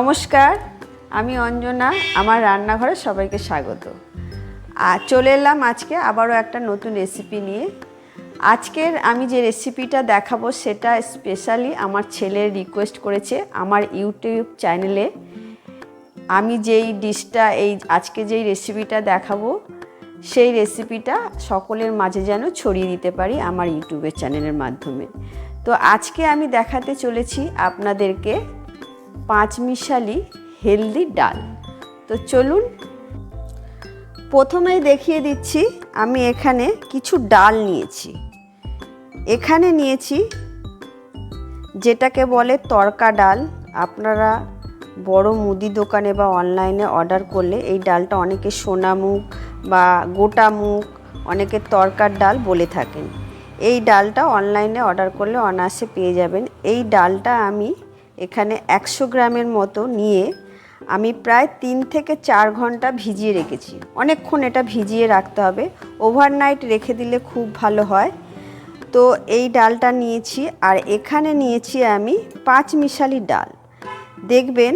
নমস্কার, আমি অঞ্জনা, আমার রান্নাঘরে সবাইকে স্বাগত। আর চলে এলাম আজকে আবারও একটা নতুন রেসিপি নিয়ে। আজকের আমি যে রেসিপিটা দেখাবো সেটা স্পেশালি আমার ছেলের রিকোয়েস্ট করেছে আমার ইউটিউব চ্যানেলে আমি যেই ডিশটা এই আজকে যেই রেসিপিটা দেখাবো, সেই রেসিপিটা সকলের মাঝে যেন ছড়িয়ে দিতে পারি আমার ইউটিউবের চ্যানেলের মাধ্যমে। তো আজকে আমি দেখাতে চলেছি আপনাদেরকে পাঁচমিশালি হেলদি ডাল। তো চলুন, প্রথমেই দেখিয়ে দিচ্ছি, আমি এখানে কিছু ডাল নিয়েছি। এখানে নিয়েছি যেটাকে বলে তরকা ডাল। আপনারা বড় মুদি দোকানে বা অনলাইনে অর্ডার করলে এই ডালটা অনেকে সোনা মুখ বা গোটা মুখ অনেকে তরকার ডাল বলে থাকেন। এই ডালটা অনলাইনে অর্ডার করলে অনায়াসে পেয়ে যাবেন। এই ডালটা আমি এখানে একশো গ্রামের মতো নিয়ে আমি প্রায় তিন থেকে চার ঘণ্টা ভিজিয়ে রেখেছি। অনেকক্ষণ এটা ভিজিয়ে রাখতে হবে। ওভারনাইট রেখে দিলে খুব ভালো হয়। তো এই ডালটা নিয়েছি আর এখানে নিয়েছি আমি পাঁচ মিশালি ডাল। দেখবেন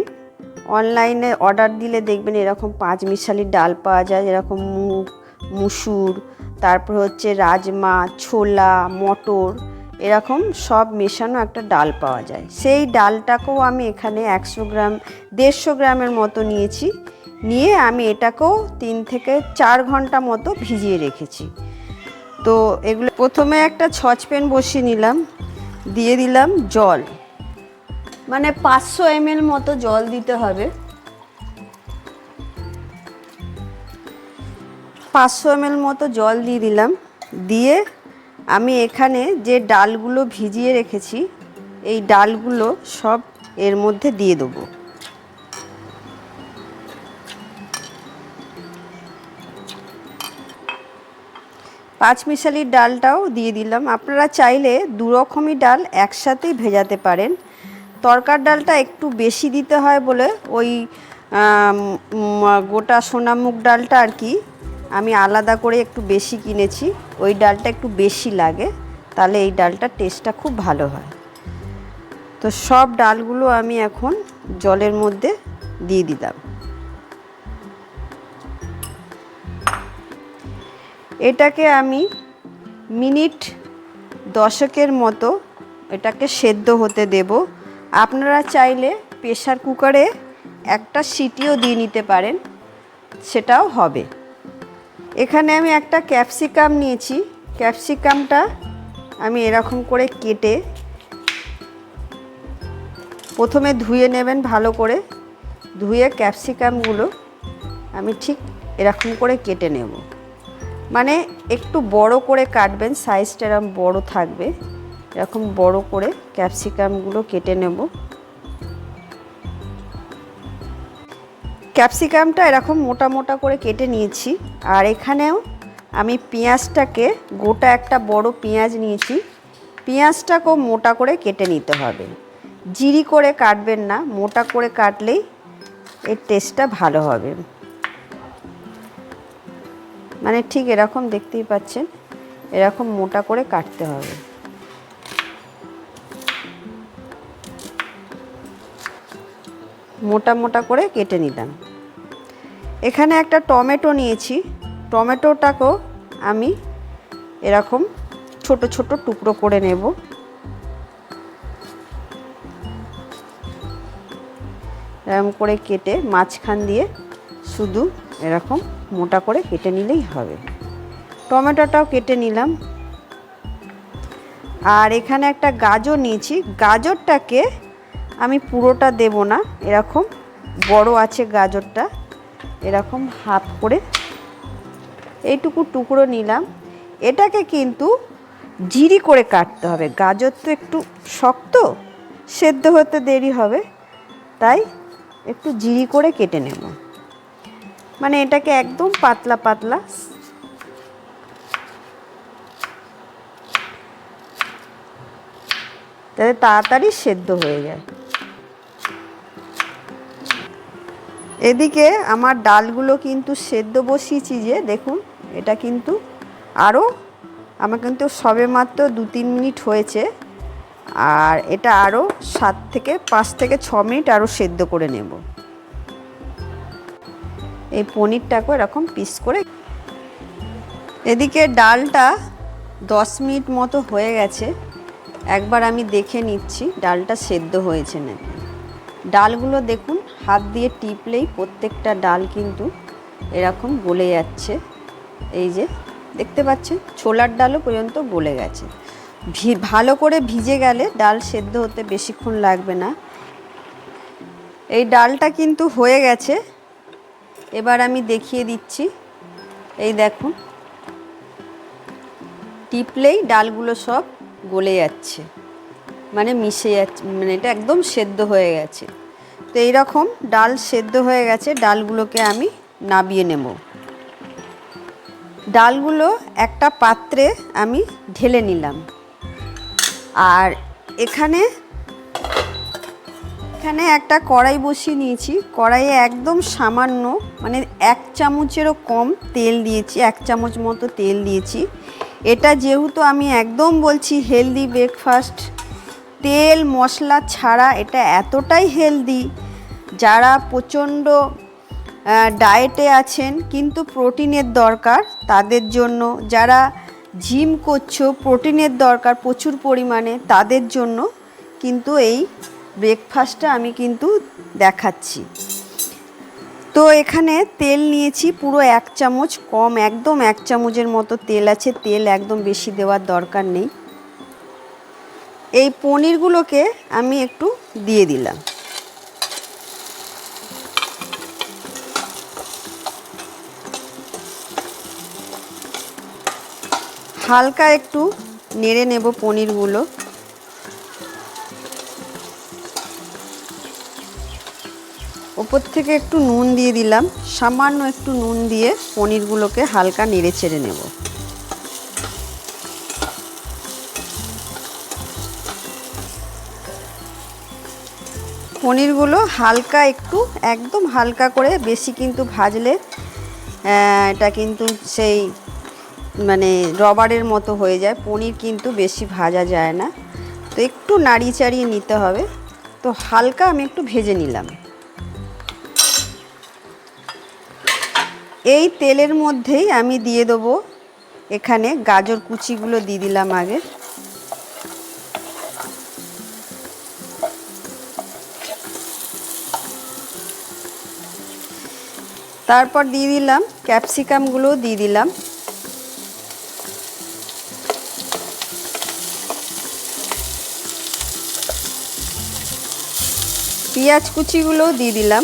অনলাইনে অর্ডার দিলে দেখবেন এরকম পাঁচ মিশালি ডাল পাওয়া যায়। যেরকম মুগ, মুসুর, তারপর হচ্ছে রাজমা, ছোলা, মটর এরকম সব মেশানো একটা ডাল পাওয়া যায়। সেই ডালটাকেও আমি এখানে একশো গ্রাম, দেড়শো গ্রামের মতো নিয়েছি। নিয়ে আমি এটাকেও তিন থেকে চার ঘণ্টা মতো ভিজিয়ে রেখেছি। তো এগুলো প্রথমে একটা ছচপ্যান বসিয়ে নিলাম, দিয়ে দিলাম জল। মানে পাঁচশো এমএল মতো জল দিতে হবে। পাঁচশো এমএল মতো জল দিয়ে দিলাম। দিয়ে আমি এখানে যে ডালগুলো ভিজিয়ে রেখেছি, এই ডালগুলো সব এর মধ্যে দিয়ে দেবো। পাঁচমিশালির ডালটাও দিয়ে দিলাম। আপনারা চাইলে দু রকমই ডাল একসাথেই ভেজাতে পারেন। তরকার ডালটা একটু বেশি দিতে হয় বলে ওই গোটা সোনামুগ ডালটা আর কি আমি আলাদা করে একটু বেশি কিনেছি। ওই ডালটা একটু বেশি লাগে, তাহলে এই ডালটার টেস্টটা খুব ভালো হয়। তো সব ডালগুলো আমি এখন জলের মধ্যে দিয়ে দিলাম। এটাকে আমি মিনিট দশকের মতো এটাকে সেদ্ধ হতে দেব। আপনারা চাইলে প্রেশার কুকারে একটা সিটিও দিয়ে নিতে পারেন, সেটাও হবে। এখানে আমি একটা ক্যাপসিকাম নিয়েছি। ক্যাপসিকামটা আমি এরকম করে কেটে প্রথমে ধুয়ে নেবেন ভালো করে। ধুয়ে ক্যাপসিকামগুলো আমি ঠিক এরকম করে কেটে নেব। মানে একটু বড় করে কাটবেন সাইজটা এরকম বড় থাকবে। এরকম বড় করে ক্যাপসিকামগুলো কেটে নেব। ক্যাপসিকামটা এরকম মোটা মোটা করে কেটে নিয়েছি, আর এখানেও আমি পেঁয়াজটাকে গোটা একটা বড় পেঁয়াজ নিয়েছি। পেঁয়াজটাকেও মোটা করে কেটে নিতে হবে। জিরি করে কাটবেন না, মোটা করে কাটলেই এর টেস্টটা ভালো হবে। মানে ঠিক এরকম দেখতেই পাচ্ছেন, এরকম মোটা করে কাটতে হবে। মোটা মোটা করে কেটে নিলাম। এখানে একটা টমেটো নিয়েছি। টমেটোটাকেও আমি এরকম ছোট ছোট টুকরো করে নেব। এরকম করে কেটে মাঝখান দিয়ে শুধু এরকম মোটা করে কেটে নিলেই হবে। টমেটোটাও কেটে নিলাম। আর এখানে একটা গাজর নিয়েছি। গাজরটাকে আমি পুরোটা দেব না, এরকম বড় আছে গাজরটা, এরকম হাফ করে এইটুকু টুকরো নিলাম। এটাকে কিন্তু জিরি করে কাটতে হবে, গাজর তো একটু শক্ত, সেদ্ধ হতে দেরি হবে, তাই একটু জিরি করে কেটে নেব। মানে এটাকে একদম পাতলা পাতলা। যাতে তাড়াতাড়ি সেদ্ধ হয়ে যায়। এদিকে আমার ডালগুলো কিন্তু সেদ্ধ বসিয়েছি যে, দেখুন, এটা কিন্তু আরও আমার কিন্তু সবে মাত্র দু তিন মিনিট হয়েছে। আর এটা আরও সাত থেকে পাঁচ থেকে ছ মিনিট আরও সেদ্ধ করে নেব। এই পনিরটাকে এরকম পিস করে এদিকে ডালটা দশ মিনিট মতো হয়ে গেছে। একবার আমি দেখে নিচ্ছি, ডালটা সেদ্ধ হয়েছে নাকি। ডালগুলো দেখুন, হাত দিয়ে টিপলেই প্রত্যেকটা ডাল কিন্তু এরকম গলে যাচ্ছে। এই যে, দেখতে পাচ্ছেন, ছোলার ডালও পর্যন্ত গলে গেছে। ভি, ভালো করে ভিজে গেলে ডাল সেদ্ধ হতে বেশিক্ষণ লাগবে না। এই ডালটা কিন্তু হয়ে গেছে। এবার আমি দেখিয়ে দিচ্ছি। এই দেখুন, টিপলেই ডালগুলো সব গলে যাচ্ছে। মানে মিশে যাচ্ছে মানে এটা একদম সেদ্ধ হয়ে গেছে। তো এইরকম ডাল সেদ্ধ হয়ে গেছে, ডালগুলোকে আমি নাবিয়ে নেব। ডালগুলো একটা পাত্রে আমি ঢেলে নিলাম। আর এখানে এখানে একটা কড়াই বসিয়ে নিয়েছি। কড়াইয়ে একদম সামান্য মানে এক চামচেরও কম তেল দিয়েছি, এক চামচ মতো তেল দিয়েছি। এটা যেহেতু আমি একদম বলছি হেলদি ব্রেকফাস্ট তেল, মশলা ছাড়া এটা এতটাই হেলদি যারা প্রচণ্ড ডায়েটে আছেন কিন্তু প্রোটিনের দরকার তাদের জন্য। যারা জিম করছ প্রোটিনের দরকার প্রচুর পরিমাণে তাদের জন্য কিন্তু এই ব্রেকফাস্টটা আমি কিন্তু দেখাচ্ছি। তো এখানে তেল নিয়েছি পুরো এক চামচ, কম, একদম এক চামচের মতো তেল আছে, তেল একদম বেশি দেওয়ার দরকার নেই। এই পনিরগুলোকে আমি একটু দিয়ে দিলাম। হালকা একটু নেড়ে নেব পনিরগুলো। ওপর থেকে একটু নুন দিয়ে দিলাম। সামান্য একটু নুন দিয়ে পনিরগুলোকে হালকা নেড়ে ছেড়ে নেব। পনিরগুলো হালকা একটু, একদম হালকা করে বেশি কিন্তু ভাজলে এটা কিন্তু সেই মানে রবারের মতো হয়ে যায়। পনির কিন্তু বেশি ভাজা যায় না। তো একটু নাড়িয়ে চাড়িয়ে নিতে হবে। তো হালকা আমি একটু ভেজে নিলাম। এই তেলের মধ্যেই আমি দিয়ে দেবো এখানে গাজর কুচিগুলো দিয়ে দিলাম আগে। তারপর দিয়ে দিলাম ক্যাপসিকামগুলোও দিয়ে দিলাম। পেঁয়াজ কুচিগুলোও দিয়ে দিলাম।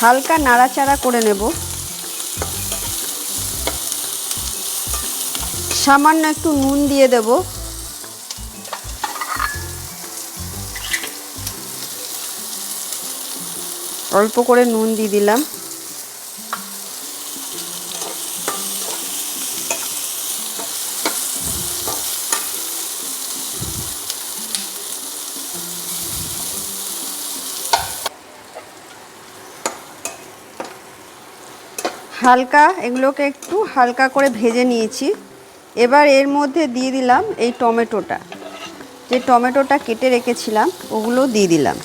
হালকা নাড়াচাড়া করে নেব। সামান্য একটু নুন দিয়ে দেব। অল্প করে নুন দিয়ে দিলাম। হালকা, এগুলোকে একটু হালকা করে ভেজে নিয়েছি। এবার এর মধ্যে দিয়ে দিলাম এই টমেটোটা। যে টমেটোটা কেটে রেখেছিলাম, ওগুলো দিয়ে দিলাম।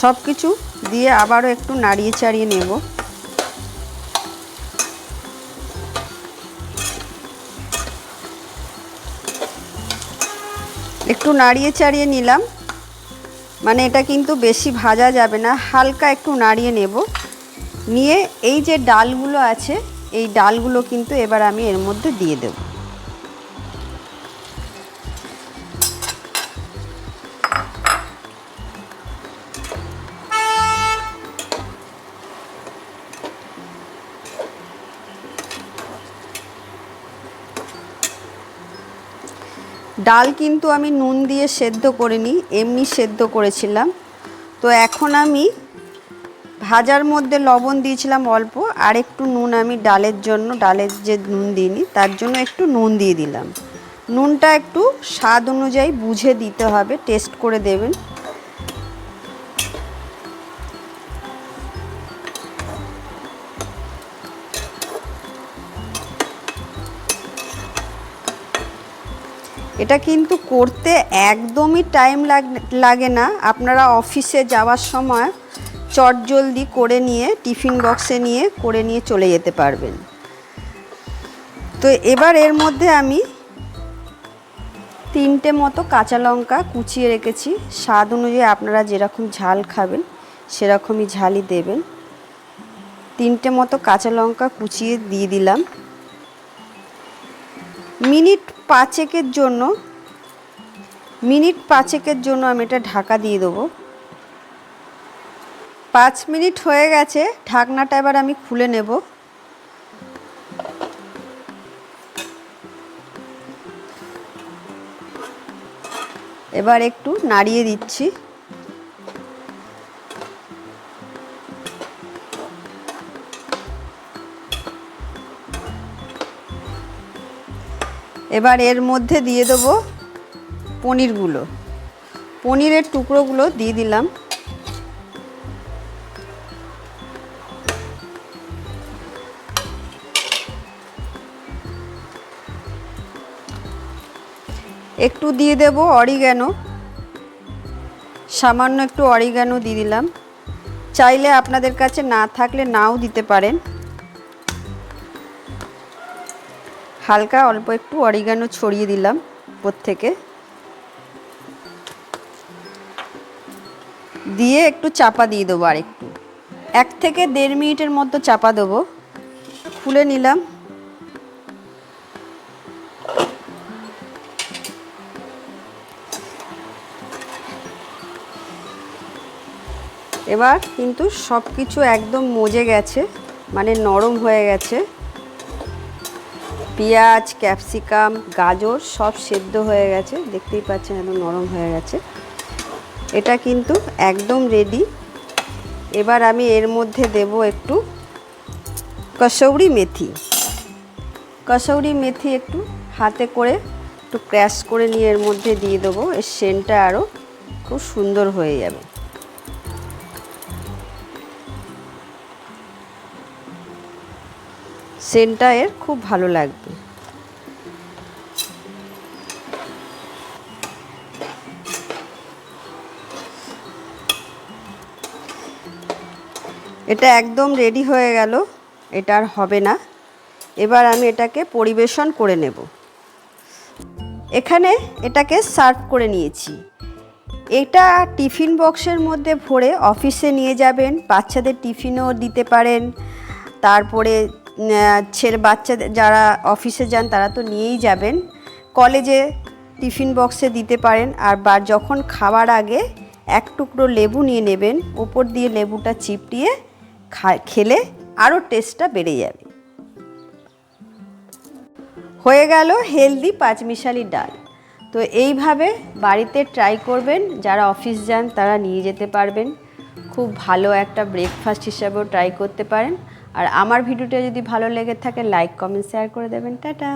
সব কিছু দিয়ে আবারও একটু নাড়িয়ে চাড়িয়ে নেব। একটু নাড়িয়ে চাড়িয়ে নিলাম। মানে এটা কিন্তু বেশি ভাজা যাবে না, হালকা একটু নাড়িয়ে নেব। নিয়ে এই যে ডালগুলো আছে, এই ডালগুলো কিন্তু এবার আমি এর মধ্যে দিয়ে দেব। ডাল কিন্তু আমি নুন দিয়ে সেদ্ধ করিনি, এমনি সেদ্ধ করেছিলাম। তো এখন আমি ভাজার মধ্যে লবণ দিয়েছিলাম অল্প, আর একটু নুন আমি ডালের জন্য, ডালের যে নুন দিইনি, তার জন্য একটু নুন দিয়ে দিলাম। নুনটা একটু স্বাদ অনুযায়ী বুঝে দিতে হবে, টেস্ট করে দেবেন। এটা কিন্তু করতে একদমই টাইম লাগে না। আপনারা অফিসে যাওয়ার সময় চটজলদি করে নিয়ে টিফিন বক্সে নিয়ে করে নিয়ে চলে যেতে পারবেন। তো এবার এর মধ্যে আমি তিনটে মতো কাঁচা লঙ্কা কুচিয়ে রেখেছি। স্বাদ অনুযায়ী আপনারা যেরকম ঝাল খাবেন, সেরকমই ঝালই দেবেন। তিনটে মতো কাঁচা লঙ্কা কুচিয়ে দিয়ে দিলাম। মিনিট পাঁচেকের জন্য, মিনিট পাঁচেকের জন্য আমি এটা ঢাকা দিয়ে দেবো। পাঁচ মিনিট হয়ে গেছে, ঢাকনাটা এবার আমি খুলে নেব। এবার একটু নাড়িয়ে দিচ্ছি। এবার এর মধ্যে দিয়ে দেবো পনিরগুলো। পনিরের টুকরোগুলো দিয়ে দিলাম। একটু দিয়ে দেব অরিগ্যানো। সামান্য একটু অরিগ্যানো দিয়ে দিলাম। চাইলে আপনাদের কাছে না থাকলে নাও দিতে পারেন। হালকা অল্প একটু অরিগানো ছড়িয়ে দিলাম প্রত্যেকে দিয়ে একটু চাপা দিয়ে দেবো আর একটু এক থেকে দেড় মিনিটের মতো চাপা দেবো। খুলে নিলাম। এবার কিন্তু সব কিছু একদম মজে গেছে মানে নরম হয়ে গেছে। পেঁয়াজ, ক্যাপসিকাম, গাজর সব সেদ্ধ হয়ে গেছে, দেখতেই পাচ্ছেন একদম নরম হয়ে গেছে। এটা কিন্তু একদম রেডি এবার আমি এর মধ্যে দেব একটু কসৌরি মেথি। কসৌরি মেথি একটু হাতে করে, একটু ক্র্যাশ করে নিয়ে এর মধ্যে দিয়ে দেবো, এর সেন্টটা আরও খুব সুন্দর হয়ে যাবে। সেন্টটা এর খুব ভালো লাগবে। এটা একদম রেডি হয়ে গেল, এটা আর হবে না। এবার আমি এটাকে পরিবেশন করে নেব। এখানে এটাকে সার্ভ করে নিয়েছি। এটা টিফিন বক্সের মধ্যে ভরে অফিসে নিয়ে যাবেন, বাচ্চাদের টিফিনও দিতে পারেন, তারপরে ছেলে বাচ্চাদের যারা অফিসে যান তারা তো নিয়েই যাবেন। কলেজে টিফিন বক্সে দিতে পারেন, আর বা যখন খাওয়ার আগে এক টুকরো লেবু নিয়ে নেবেন, ওপর দিয়ে লেবুটা চিপটিয়ে খেলে আরও টেস্টটা বেড়ে যাবে। হয়ে গেল হেলদি পাঁচমিশালি ডাল। তো এইভাবে বাড়িতে ট্রাই করবেন, যারা অফিস যান তারা নিয়ে যেতে পারবেন। খুব ভালো একটা ব্রেকফাস্ট হিসাবেও ট্রাই করতে পারেন। আর আমার ভিডিওটা যদি ভালো লেগে থাকে লাইক কমেন্ট শেয়ার করে দেবেন। টাটা!